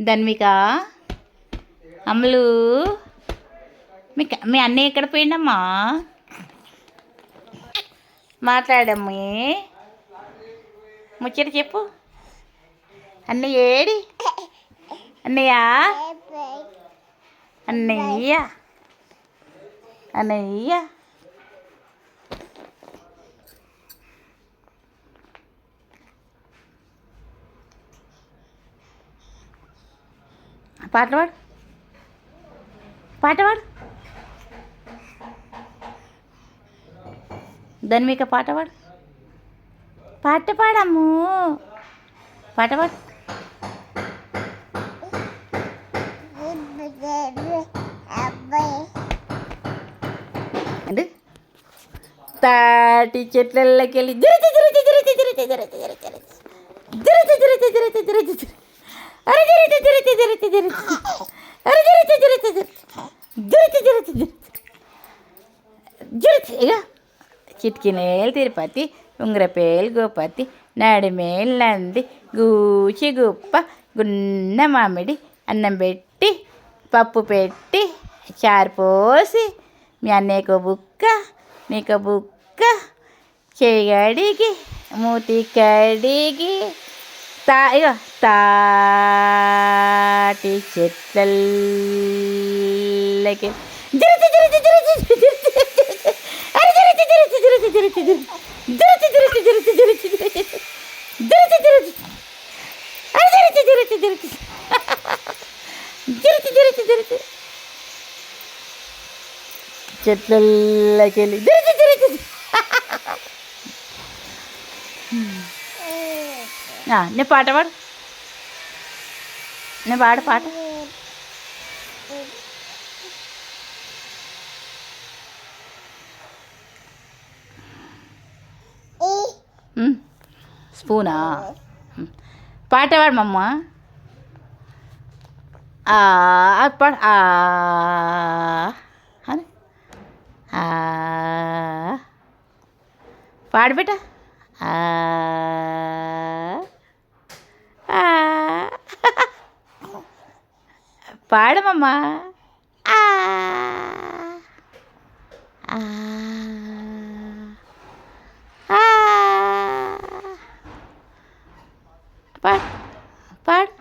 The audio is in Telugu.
ధన్విక అమ్ములు మీ మీ అన్నయ్య ఎక్కడ పోయిండమ్మా? మాట్లాడమ్మి. ముచ్చట చెప్పు. అన్నయ్య ఏడి? అన్నయ్య. అన్నయ్య. అన్నయ్య. పాట పాడు పాట పాడు ధన్విక పాట పాడు పాట పాడమ్ము పాట పాడు అంటే తాటి చెట్లకి వెళ్ళి దిరచి దిరచి దిరచి దిరచి దిరచి దిరచి దిరచి దిరచి దిరచి దిరచి ಜುರುತಿ ಈಗ ಚಿಟ್ಕಿ ಮೇಲ್ ತಿರುಪತಿ ಉಂಗ್ರ ಪೇಲ್ ಗೋಪತಿ గోపతి మేల్ నంది గూచి గుప్ప గున్న మామిడి అన్నం పెట్టి పప్పు పెట్టి చారు పోసి మీ అన్నయ్యకు బుక్క నీకు బుక్క చేయగడిగి మూతి కడిగి tayo ta digital jadi ആ ഇനി പാട്ട പാട് ഇനി പാട് പാട്ട് స్పూనా పాట పాడమమ్మ పాడ పాడబిట్ట Para, mamá. Ah. Ah. ah.